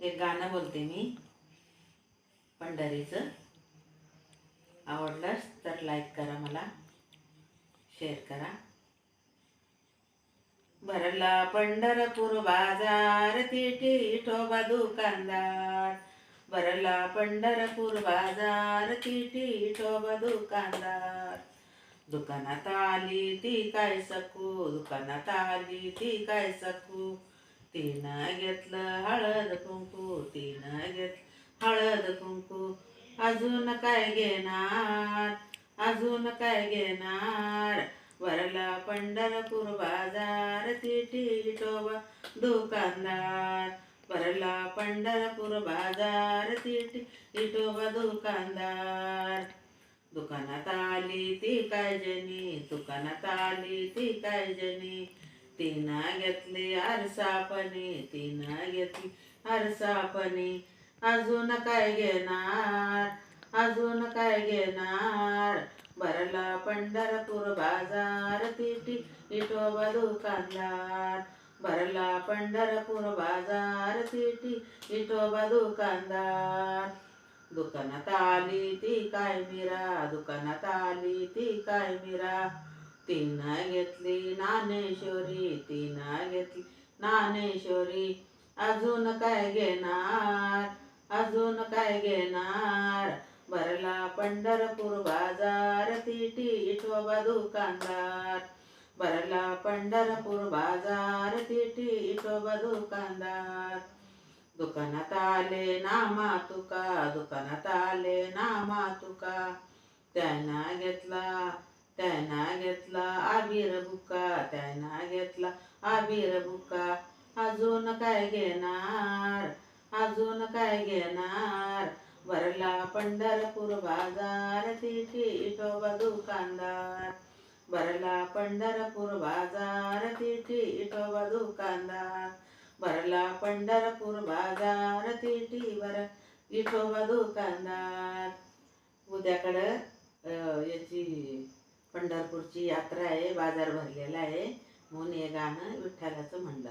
एक गाणं बोलते मी. पंढरीचं. आवडलंच तर लाईक करा मला. शेअर करा. भरला पंढरपूर बाजार तिटी ठोबा दुकानदार. भरला पंढरपूर बाजार तिटी ठोबा दुकानदार. दुकानात आली ती काय सकू? दुकानात आली ती काय सकू? तिनं घेतलं हळद कुंकू तिनं घेत हळद कुंकू. अजून काय घेणार? अजून काय घेणार? वरला पंढरपूर बाजार तिठी टोबा दुकानदार. वरला पंढरपूर बाजार तिठी इटोबा दुकानदार. दुकानात आली ती काय जनी? दुकानात आली ती काय जनी? तिनं घेतली आरसापणे तिनं घेतली आरसापणे. अजून काय घेणार? अजून काय घेणार? भरला पंढरपूर बाजार तिटी इटोबा दुकानदार. भरला पंढरपूर बाजार तिटी इटोबा दुकानदार. दुकानात आली ती काय मिरा? दुकानात आली ती काय मिरा? तिनं घेतली नानेश्वरी तिनं घेतली नानेश्वरी अजून काय घेणार? अजून काय घेणार? भरला पंढरपूर बाजार तिटी इटोबा दुकानदार. भरला पंढरपूर बाजार तिटी इटोबा दुकानदार. दुकानात आले नामा तुका दुकानात आले नामा तुका त्यांना घेतला त्यांना घेतला आबीर बुका त्यांना घेतला आबीर बुका अजून काय घेणार? अजून काय घेणार? भरला पंढरपूर बाजार तिटी इटोबा दुकानदार. भरला पंढरपूर बाजार तिटी इटोबा दुकानदार. भरला पंढरपूर बाजार तिटी बर दुकानदार. उद्याकडं पंढरपूरची यात्रा आहे बाजार भरलेला आहे. म्हणून हे गाणं विठ्ठलाचं म्हणलं